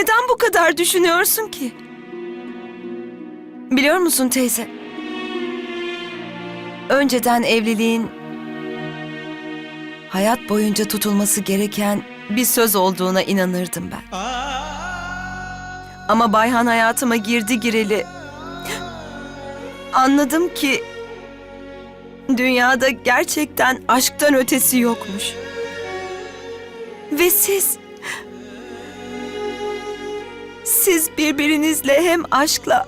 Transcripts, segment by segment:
Neden bu kadar düşünüyorsun ki? Biliyor musun teyze? Önceden evliliğin hayat boyunca tutulması gereken bir söz olduğuna inanırdım ben. Ama Bayhan hayatıma girdi gireli anladım ki dünyada gerçekten aşktan ötesi yokmuş. Ve siz siz birbirinizle hem aşkla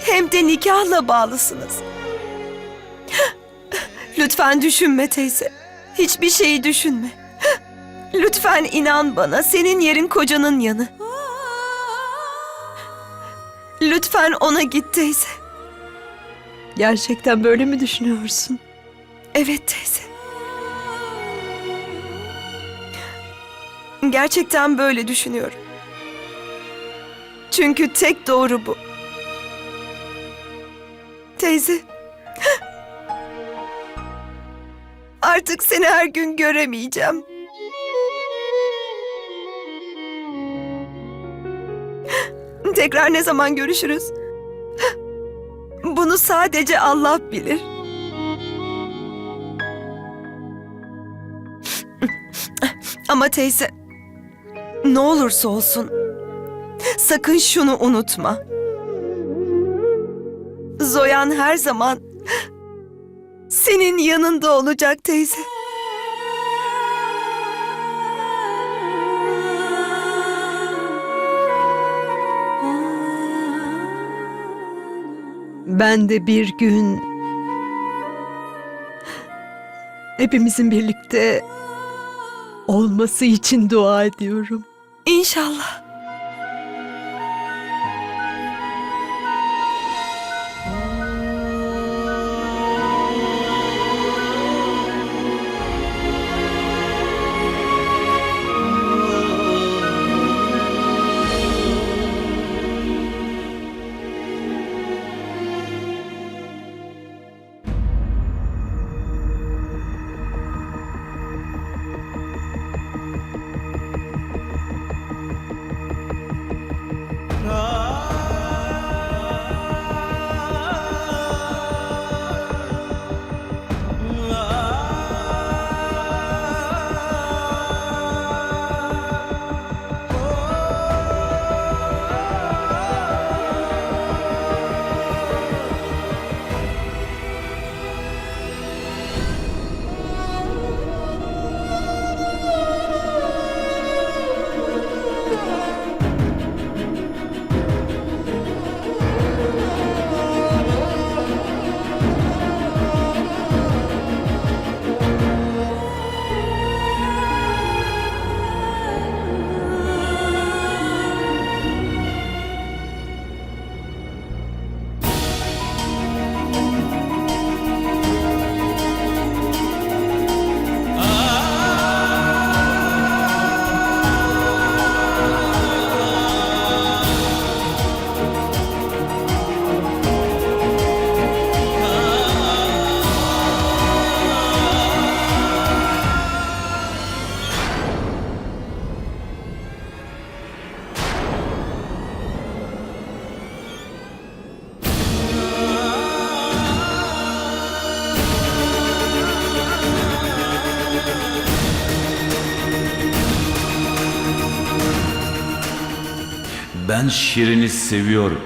hem de nikahla bağlısınız. Lütfen düşünme teyze. Hiçbir şeyi düşünme. Lütfen inan bana senin yerin kocanın yanı. Lütfen ona git teyze. Gerçekten böyle mi düşünüyorsun? Evet teyze. Gerçekten böyle düşünüyorum. Çünkü tek doğru bu. Teyze. Artık seni her gün göremeyeceğim. Tekrar ne zaman görüşürüz? Bunu sadece Allah bilir. Ama teyze, ne olursa olsun sakın şunu unutma. Zoyan her zaman senin yanında olacak teyze. Ben de bir gün hepimizin birlikte olması için dua ediyorum. İnşallah. Ben Şirin'i seviyorum.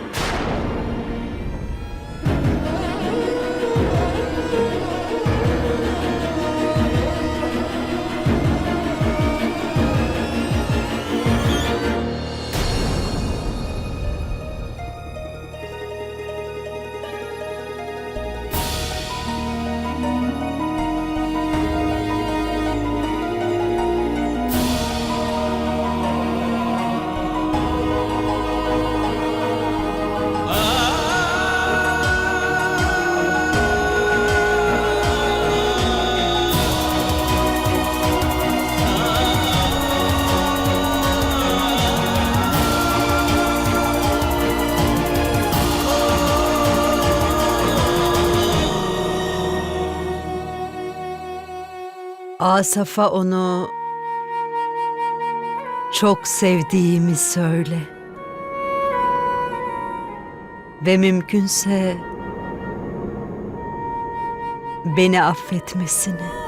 Asaf'a onu çok sevdiğimi söyle. Ve mümkünse beni affetmesini.